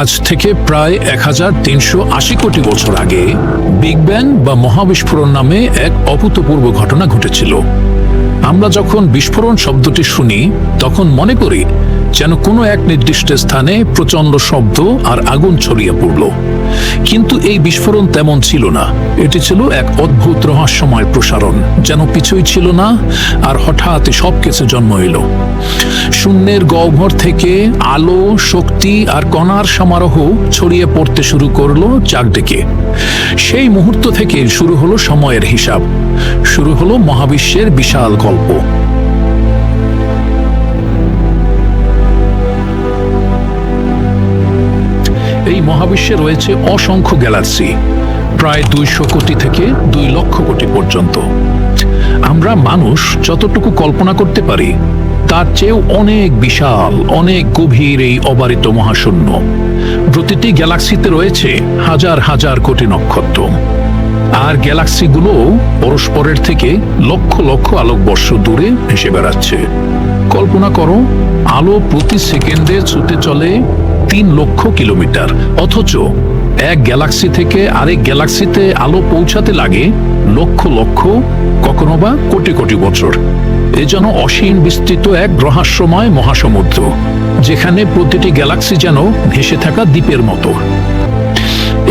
আজ থেকে প্রায় এক হাজার তিনশো আশি কোটি বছর আগে বিগ ব্যাং বা মহাবিস্ফোরণ নামে এক অভূতপূর্ব ঘটনা ঘটেছিল। আমরা যখন বিস্ফোরণ শব্দটি শুনি, তখন মনে করি যেন কোনো এক নির্দিষ্ট স্থানে প্রচণ্ড শব্দ আর আগুন ছড়িয়ে পড়ল। কিন্তু এই বিস্ফোরণ তেমন ছিল না। এটি ছিল এক অদ্ভুত রহস্যময় প্রসারণ, যেন পিছুই ছিল না আর হঠাৎ সব কিছু জন্ম এলো। শূন্যের গহ্বর থেকে আলো, শক্তি আর কণার সমারোহ ছড়িয়ে পড়তে শুরু করল চাকডেকে সেই মুহূর্ত থেকে শুরু হলো সময়ের হিসাব। শুরু হলো মহাবিশ্বের বিশাল গল্প। মহাবিশ্বে রয়েছে অসংখ্য গ্যালাক্সি, প্রায় দুইশো কোটি থেকে দুই লক্ষ কোটি পর্যন্ত। আমরা মানুষ যতটুকু কল্পনা করতে পারি, তার চেয়েও অনেক বিশাল, অনেক গভীর এই অবারিত মহাশূন্য। প্রতিটি গ্যালাক্সিতে রয়েছে হাজার হাজার কোটি নক্ষত্র। আর গ্যালাক্সিগুলো পরস্পরের থেকে লক্ষ লক্ষ আলোকবর্ষ দূরে ভেসে বেড়াচ্ছে। কল্পনা করো, আলো প্রতি সেকেন্ডে ছুটে চলে তিন লক্ষ কিলোমিটার। অথচ এক গ্যালাক্সি থেকে আরেক গ্যালাক্সিতে আলো পৌঁছাতে লাগে লক্ষ লক্ষ, কখনো বা কোটি কোটি বছর। এ যেন অসীম বিস্তৃত এক রহস্যময় মহাসমুদ্র, যেখানে প্রতিটি গ্যালাক্সি যেন ভেসে থাকা দ্বীপের মতো।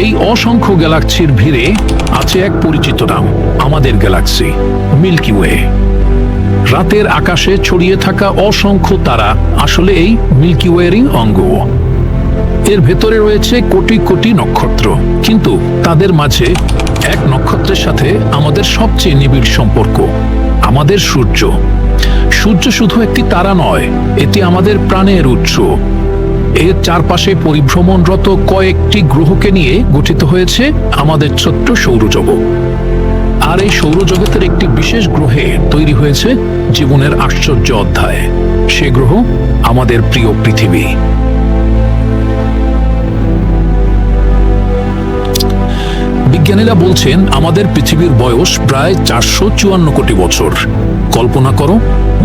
এই অসংখ্য গ্যালাক্সির ভিড়ে আছে এক পরিচিত নাম, আমাদের গ্যালাক্সি, মিল্কি ওয়ে। রাতের আকাশে ছড়িয়ে থাকা অসংখ্য তারা আসলে এই মিল্কি ওয়েরই অঙ্গ। এর ভেতরে রয়েছে কোটি কোটি নক্ষত্র। কিন্তু তাদের মাঝে এক নক্ষত্রের সাথে আমাদের সবচেয়ে নিবিড় সম্পর্ক, আমাদের সূর্য। সূর্য শুধু একটি তারা নয়, এটি আমাদের প্রাণের উৎস। এর চারপাশে পরিভ্রমণরত কয়েকটি গ্রহকে নিয়ে গঠিত হয়েছে আমাদের ছোট্ট সৌরজগৎ। আর এই সৌরজগতের একটি বিশেষ গ্রহে তৈরি হয়েছে জীবনের আশ্চর্য অধ্যায়। সে গ্রহ আমাদের প্রিয় পৃথিবী। বিজ্ঞানীরা বলছেন, আমাদের পৃথিবীর বয়স প্রায় চারশো চুয়ান্ন কোটি বছর। কল্পনা করো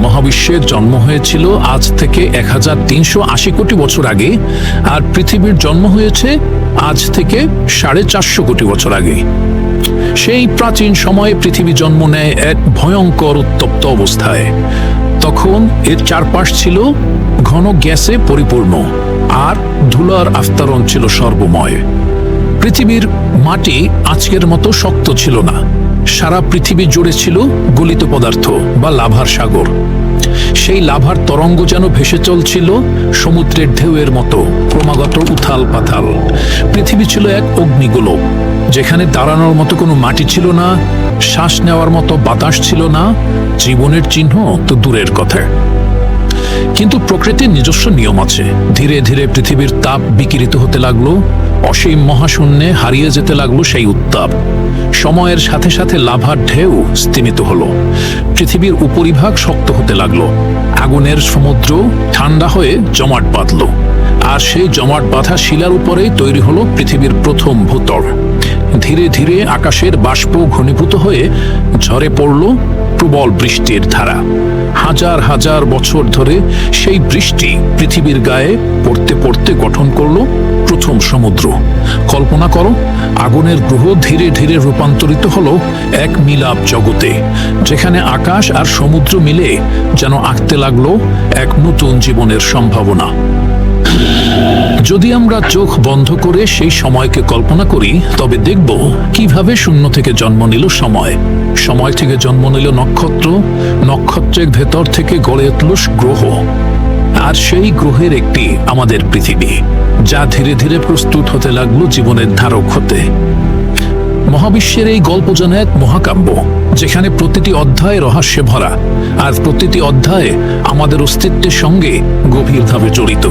মহাবিশ্বের জন্ম হয়েছিল আজ থেকে এক হাজার তিনশো আশি কোটি বছর আগে, আর পৃথিবীর জন্ম হয়েছে আজ থেকে সাড়ে চারশো কোটি বছর আগে। সেই প্রাচীন সময়ে পৃথিবী জন্ম নেয় এক ভয়ঙ্কর উত্তপ্ত অবস্থায়। তখন এর চারপাশ ছিল ঘন গ্যাসে পরিপূর্ণ, আর ধুলার আস্তরণ ছিল সর্বময়। পৃথিবীর মাটি আজকের মতো শক্ত ছিল না। সারা পৃথিবী জুড়ে ছিল গলিত পদার্থ বা লাভার সাগর। সেই লাভার তরঙ্গ যেন ভেসে চলছিল সমুদ্রের ঢেউয়ের মতো, ক্রমাগত উথাল পাথাল। পৃথিবী ছিল এক অগ্নিগোলক যেখানে দাঁড়ানোর মতো কোনো মাটি ছিল না, শ্বাস নেওয়ার মতো বাতাস ছিল না, জীবনের চিহ্ন তো দূরের কথা। কিন্তু প্রকৃতির নিজস্ব নিয়ম আছে। ধীরে ধীরে পৃথিবীর তাপ বিকিরিত হতে লাগল, অসীম মহাশূন্যে হারিয়ে যেতে লাগল সেই উত্তাপ। সময়ের সাথে সাথে লাভার ঢেউ স্তিমিত হলো। পৃথিবীর উপরিভাগ শক্ত হতে লাগল। আগুনের সমুদ্র ঠান্ডা হয়ে জমাট বাঁধল। আর সেই জমাট বাঁধা শিলার উপরেই তৈরি হলো পৃথিবীর প্রথম ভূতল। ধীরে ধীরে আকাশের বাষ্প ঘনীভূত হয়ে ঝরে পড়ল প্রবল বৃষ্টির ধারা। হাজার হাজার বছর ধরে সেই বৃষ্টি পৃথিবীর গায়ে পড়তে পড়তে গঠন করল প্রথম সমুদ্র। কল্পনা করো, আগুনের গ্রহ ধীরে ধীরে রূপান্তরিত হলো এক মিলাপ জগতে, যেখানে আকাশ আর সমুদ্র মিলে যেন আঁকতে লাগল এক নতুন জীবনের সম্ভাবনা। যদি আমরা চোখ বন্ধ করে সেই সময়কে কল্পনা করি, তবে দেখব কীভাবে শূন্য থেকে জন্ম নিল সময়। সময় থেকে জন্ম নিল নক্ষত্র, নক্ষত্রের ভেতর থেকে গড়ে উঠল গ্রহ। আর সেই গ্রহের একটি আমাদের পৃথিবী, যা ধীরে ধীরে প্রস্তুত হতে লাগল জীবনের ধারক হতে। মহাবিশ্বের এই গল্প যেন এক মহাকাব্য, যেখানে প্রতিটি অধ্যায় রহস্যে ভরা, আর প্রতিটি অধ্যায় আমাদের অস্তিত্বের সঙ্গে গভীরভাবে জড়িত।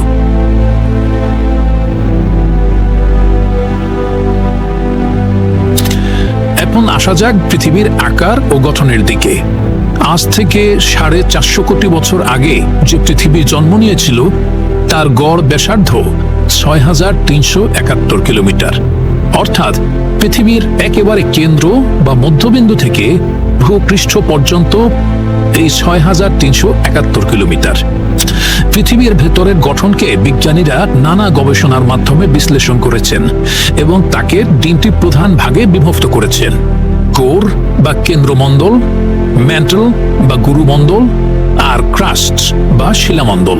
আসা যাক পৃথিবীর আকার ও গঠনের দিকে। আজ থেকে সাড়ে চারশো কোটি বছর আগে যে পৃথিবী জন্ম নিয়েছিল, তার গড় ব্যাসার্ধ ছয় হাজার তিনশো একাত্তর কিলোমিটার। অর্থাৎ পৃথিবীর একেবারে কেন্দ্র বা মধ্যবিন্দু থেকে ভূপৃষ্ঠ পর্যন্ত এই ছয় হাজার তিনশো একাত্তর কিলোমিটার। পৃথিবীর ভেতরের গঠনকে বিজ্ঞানীরা নানা গবেষণার মাধ্যমে বিশ্লেষণ করেছেন এবং তাকে তিনটি প্রধান ভাগে বিভক্ত করেছেন। কোর বা কেন্দ্রমণ্ডল ম্যান্টেল বা গুরুমণ্ডল আর ক্রাস্ট বা শিলামণ্ডল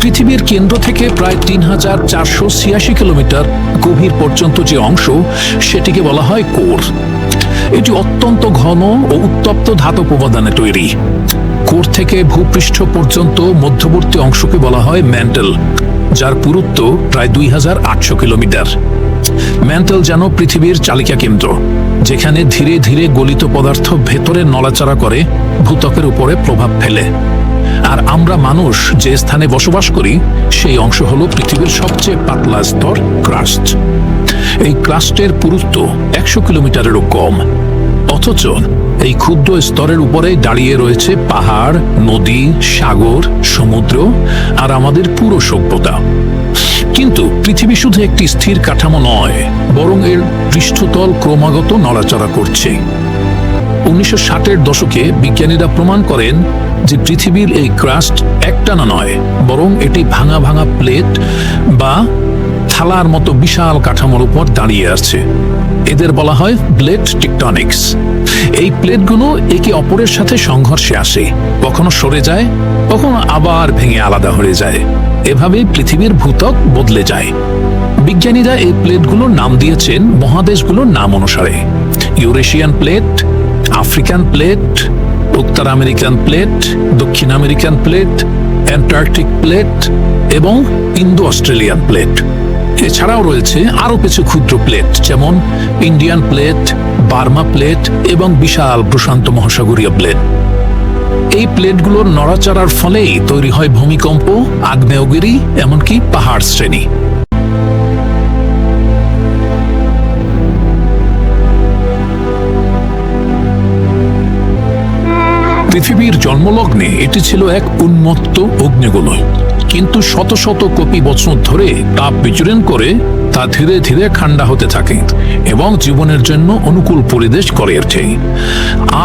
পৃথিবীর কেন্দ্র থেকে প্রায় তিন হাজার চারশো ছিয়াশি কিলোমিটার গভীর পর্যন্ত যে অংশ, সেটিকে বলা হয় কোর। এটি অত্যন্ত ঘন ও উত্তপ্ত ধাতব উপাদানে তৈরি। কোর থেকে ভূপৃষ্ঠ পর্যন্ত মধ্যবর্তী অংশকে বলা হয় ম্যান্টেল। যার পুরুত্ব প্রায় দুই হাজার আটশো কিলোমিটার। ম্যান্টেল যেন পৃথিবীর চালিকা কেন্দ্র, যেখানে ধীরে ধীরে গলিত পদার্থ ভেতরে নড়াচড়া করে ভূতকের উপরে প্রভাব ফেলে। আর আমরা মানুষ যে স্থানে বসবাস করি, সেই অংশ হলো পৃথিবীর সবচেয়ে পাতলা স্তর ক্রাস্ট। এই ক্রাস্টের পুরুত্ব একশো কিলোমিটারেরও কম। অথচ এই ক্ষুদ্র স্তরের উপরে দাঁড়িয়ে রয়েছে পাহাড়, নদী, সাগর, সমুদ্র আর আমাদের পুরো সভ্যতা। কিন্তু পৃথিবী শুধু একটি স্থির কাঠামো নয়, বরং এর পৃষ্ঠতল ক্রমাগত নড়াচড়া করছে। উনিশশো ষাটের দশকে বিজ্ঞানীরা প্রমাণ করেন যে পৃথিবীর এই ক্রাস্ট একটানা নয়, বরং এটি ভাঙা ভাঙা প্লেট বা থালার মতো বিশাল কাঠামোর উপর দাঁড়িয়ে আছে। এদের বলা হয় প্লেট টিকটনিক্স। এই প্লেটগুলো একে অপরের সাথে সংঘর্ষে আসে, কখনো সরে যায়, কখনো আবার ভেঙে আলাদা হয়ে যায়। এভাবেই পৃথিবীর ভূতক বদলে যায়। বিজ্ঞানীরা এই প্লেটগুলোর নাম দিয়েছেন মহাদেশগুলোর নাম অনুসারে। ইউরেশিয়ান প্লেট, আফ্রিকান প্লেট, উত্তর আমেরিকান প্লেট, দক্ষিণ আমেরিকান প্লেট, অ্যান্টার্কটিক প্লেট এবং ইন্দো অস্ট্রেলিয়ান প্লেট। এছাড়াও রয়েছে আরও কিছু ক্ষুদ্র প্লেট, যেমন ইন্ডিয়ান প্লেট বার্মা প্লেট এবং বিশাল প্রশান্ত মহাসাগরীয় প্লেট। এই প্লেটগুলোর নড়াচড়ার ফলেই তৈরি হয় ভূমিকম্প, আগ্নেয়গিরি, এমনকি পাহাড় শ্রেণি। পৃথিবীর জন্মলগ্নে এটি ছিল এক উন্মত্ত অগ্নিগোলয়। কিন্তু শত শত কোটি বছর ধরে তাপ বিচরণ করে তা ধীরে ধীরে ঠান্ডা হতে থাকে এবং জীবনের জন্য অনুকূল পরিবেশ করে ওঠে।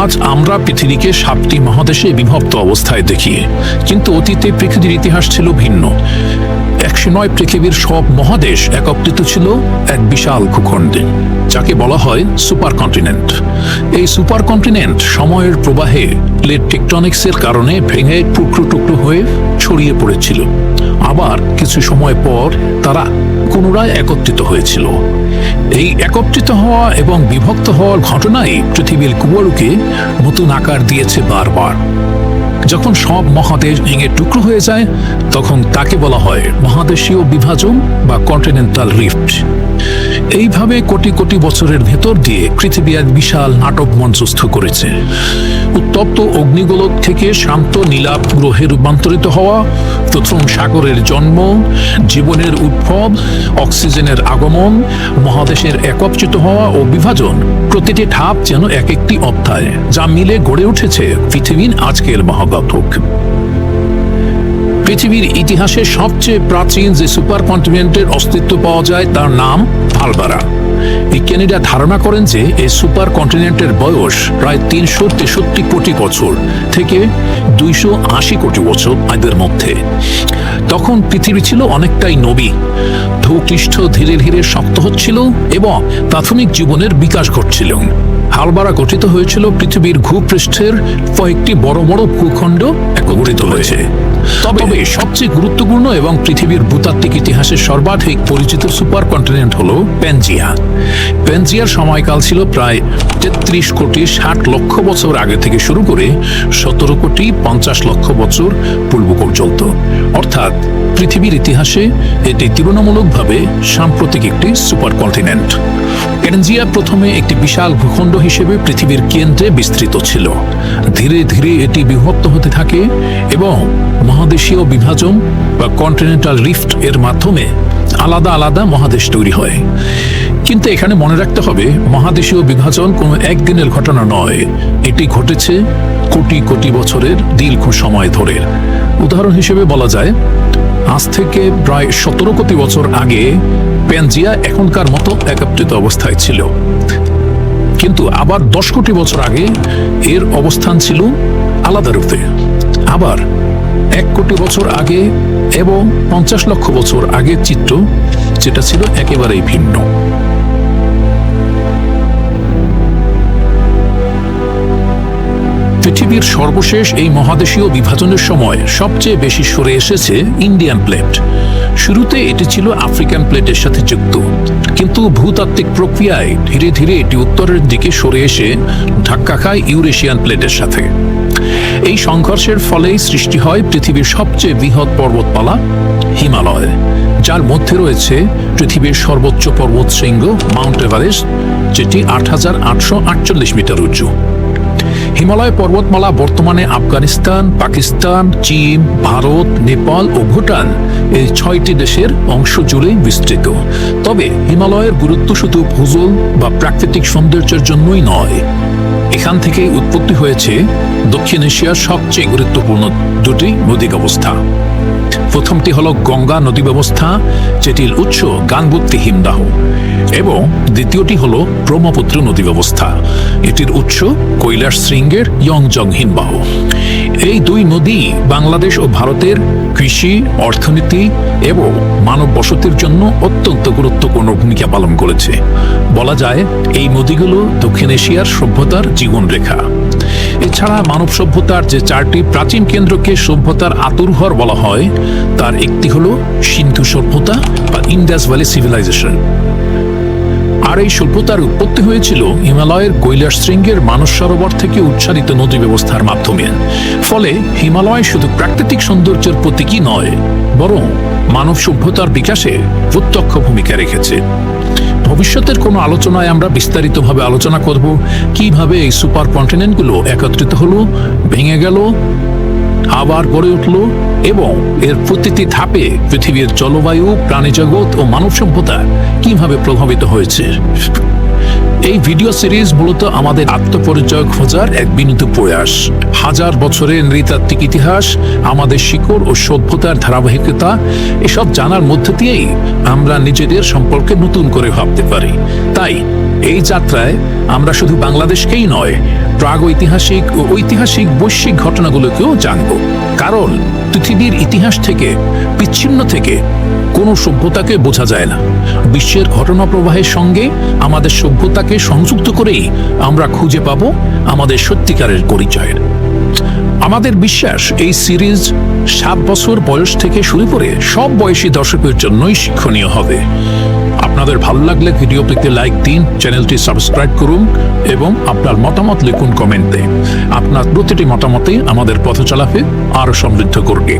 আজ আমরা পৃথিবীকে সাতটি মহাদেশে বিভক্ত অবস্থায় দেখি, কিন্তু অতীতে পৃথিবীর ইতিহাস ছিল ভিন্ন। একশো নয় পৃথিবীর সব মহাদেশ একত্রিত ছিল এক বিশাল ভূখণ্ডে, যাকে বলা হয় সুপার কন্টিনেন্ট এই সুপার কন্টিনেন্ট সময়ের প্রবাহে প্লেট টেকটনিক্সের কারণে ভেঙে টুকরো টুকরো হয়ে ছড়িয়ে পড়েছিল। আবার কিছু সময় পর তারা পুনরায় একত্রিত হয়েছিল। এই একত্রিত হওয়া এবং বিভক্ত হওয়ার ঘটনাই পৃথিবীর কুয়ারুকে নতুন আকার দিয়েছে বারবার। যখন সব মহাদেশ ভেঙে টুকরো হয়ে যায়, তখন তাকে বলা হয় মহাদেশীয় বিভাজন বা কন্টিনেন্টাল রিফট এইভাবে কোটি কোটি বছরের ভেতর দিয়ে পৃথিবী এক বিশাল নাটক মঞ্চস্থ করেছে। উত্তপ্ত অগ্নিগোলক থেকে শান্ত নীলাপ গ্রহে রূপান্তরিত হওয়া, প্রথম সাগরের জন্ম, জীবনের উদ্ভব, অক্সিজেনের আগমন, মহাদেশের একত্রিত হওয়া ও বিভাজন, প্রতিটি ধাপ যেন এক একটি অধ্যায়, যা মিলে গড়ে উঠেছে পৃথিবীর আজকের মহাগাতক পৃথিবীর ইতিহাসে সবচেয়ে প্রাচীন যে সুপার কন্টিনেন্টের অস্তিত্ব পাওয়া যায় তার নাম ভালবারা বিজ্ঞানীরা ধারণা করেন যে এই সুপার কন্টিনেন্টের বয়স প্রায় তিনশো তেষট্টি কোটি বছর থেকে দুইশো আশি কোটি বছর এদের মধ্যে। তখন পৃথিবী ছিল অনেকটাই নবী। ভূপৃষ্ঠ ধীরে ধীরে শক্ত হচ্ছিল এবং প্রাথমিক জীবনের বিকাশ ঘটছিল। হালবারা গঠিত হয়েছিল পৃথিবীর ভূপৃষ্ঠের কয়েকটি বড় বড় ভূখণ্ড একত্রিত হয়েছে। তবে সবচেয়ে গুরুত্বপূর্ণ এবং পৃথিবীর ভূতাত্ত্বিক ইতিহাসে সর্বাধিক পরিচিত সুপার কন্টিনেন্ট হল প্যানজিয়া প্যানজিয়ার সময়কাল ছিল প্রায় তেত্রিশ কোটি ষাট লক্ষ বছর আগে থেকে শুরু করে সতেরো কোটি পঞ্চাশ লক্ষ বছর পূর্ব পর্যন্ত। অর্থাৎ পৃথিবীর ইতিহাসে এটি তুলনামূলকভাবে সাম্প্রতিক একটি সুপার কন্টিনেন্ট প্যানজিয়া প্রথমে একটি বিশাল ভূখণ্ড হিসেবে পৃথিবীর কেন্দ্রে বিস্তৃত ছিল। ধীরে ধীরে এটি বিভক্ত হতে থাকে এবং মহাদেশীয় বিভাজন বা কন্টিনেন্টাল রিফট এর মাধ্যমে আলাদা আলাদা মহাদেশ তৈরি হয়। কিন্তু এখানে মনে রাখতে হবে, মহাদেশীয় বিভাজন কোনো একদিনের ঘটনা নয়। এটি ঘটেছে কোটি কোটি বছরের দীর্ঘ সময় ধরে। উদাহরণ হিসেবে বলা যায় আজ থেকে প্রায় সতেরো কোটি বছর আগে প্যানজিয়া এখনকার মতো একত্রিত অবস্থায় ছিল। কিন্তু আবার দশ কোটি বছর আগে এর অবস্থান ছিল আলাদা রূপে। আবার এক কোটি বছর আগে এবং পঞ্চাশ লক্ষ বছর আগে চিত্র, যেটা ছিল একেবারেই ভিন্ন। পৃথিবীর সর্বশেষ এই মহাদেশীয় বিভাজনের সময় সবচেয়ে বেশি সরে এসেছে ইন্ডিয়ান প্লেট। শুরুতে এটি ছিল আফ্রিকান প্লেটের সাথে যুক্ত। কিন্তু ভূতাত্ত্বিক প্রক্রিয়ায় ধীরে ধীরে এটি উত্তরের দিকে সরে এসে ধাক্কা খায় ইউরেশিয়ান প্লেটের সাথে। এই সংঘর্ষের ফলেই সৃষ্টি হয় পৃথিবীর সবচেয়ে বৃহৎ পর্বতমালা, হিমালয়, যার মধ্যে রয়েছে পৃথিবীর সর্বোচ্চ পর্বত শৃঙ্গ মাউন্ট এভারেস্ট, যেটি আট হাজার আটশো আটচল্লিশ মিটার উঁচু। হিমালয় পর্বতমালা, বর্তমানে আফগানিস্তান, পাকিস্তান, চীন, ভারত, নেপাল ও ভুটান এই ছয়টি দেশের অংশ জুড়ে বিস্তৃত। তবে হিমালয়ের গুরুত্ব শুধু ভূজল বা প্রাকৃতিক সৌন্দর্যের জন্যই নয়, এখান থেকে উৎপত্তি হয়েছে দক্ষিণ এশিয়ার সবচেয়ে গুরুত্বপূর্ণ দুটি নদী ব্যবস্থা প্রথমটি হল গঙ্গা নদী ব্যবস্থা, যেটির উৎস গানবুত্তি হিমদাহ, এবং দ্বিতীয়টি হল ব্রহ্মপুত্র নদী ব্যবস্থা। এটির উৎস কৈলাস শৃঙ্গের ইয়ংজং হিমবাহ। এই দুই নদী বাংলাদেশ ও ভারতের কৃষি, অর্থনীতি এবং মানব বসতির জন্য অত্যন্ত গুরুত্বপূর্ণ ভূমিকা পালন করেছে। বলা যায়, এই নদীগুলো দক্ষিণ এশিয়ার সভ্যতার জীবনরেখা। এছাড়া মানব সভ্যতার যে চারটি প্রাচীন কেন্দ্রকে সভ্যতার আতুরঘর বলা হয়, তার একটি হলো সিন্ধু সভ্যতা বা ইন্ডাস ভ্যালি সিভিলাইজেশন। আর এই সভ্যতার উৎপত্তি হয়েছিল হিমালয়ের কৈলাস শৃঙ্গের মানস সরোবর থেকে উচ্চারিত নদী ব্যবস্থার মাধ্যমে। ফলে হিমালয় শুধু প্রাকৃতিক সৌন্দর্যের প্রতীকই নয়, বরং মানব সভ্যতার বিকাশে প্রত্যক্ষ ভূমিকা রেখেছে। ভবিষ্যতের কোনো আলোচনায় আমরা বিস্তারিতভাবে আলোচনা করব, কীভাবে এই সুপার কন্টিনেন্টগুলো একত্রিত হলো, ভেঙে গেল, আবার গড়ে উঠল এবং এর প্রতিটি ধাপে পৃথিবীর জলবায়ু, প্রাণীজগৎ ও মানব সভ্যতা কীভাবে প্রভাবিত হয়েছে। এই ভিডিও সিরিজ মূলত আমাদের আত্মপরিচয় খোঁজার এক বিনীত প্রয়াস। হাজার বছরের নৃতাত্ত্বিক ইতিহাস, আমাদের শিকড় ও সভ্যতার ধারাবাহিকতা, এসব জানার মধ্যে দিয়েই আমরা নিজেদের সম্পর্কে নতুন করে ভাবতে পারি। তাই এই যাত্রায় আমরা শুধু বাংলাদেশকেই নয় প্রাগ ঐতিহাসিক ও ঐতিহাসিক বৈশ্বিক ঘটনাগুলোকেও জানব। কারণ পৃথিবীর ইতিহাস থেকে, বিচ্ছিন্ন থেকে কোনো সভ্যতাকে বোঝা যায় না। বিশ্বের ঘটনা প্রবাহের সঙ্গে আমাদের সভ্যতাকে সংযুক্ত করেই আমরা খুঁজে পাব আমাদের সত্যিকারের পরিচয় আমাদের বিশ্বাস এই সিরিজ সাত বছর বয়স থেকে শুরু করে সব বয়সী দর্শকের জন্যই শিক্ষণীয় হবে। আপনাদের ভালো লাগলে ভিডিও পেতে লাইক দিন, চ্যানেলটি সাবস্ক্রাইব করুন এবং আপনার মতামত লিখুন কমেন্টে আপনার প্রতিটি মতামতে আমাদের পথ চলাফে আরও সমৃদ্ধ করবে।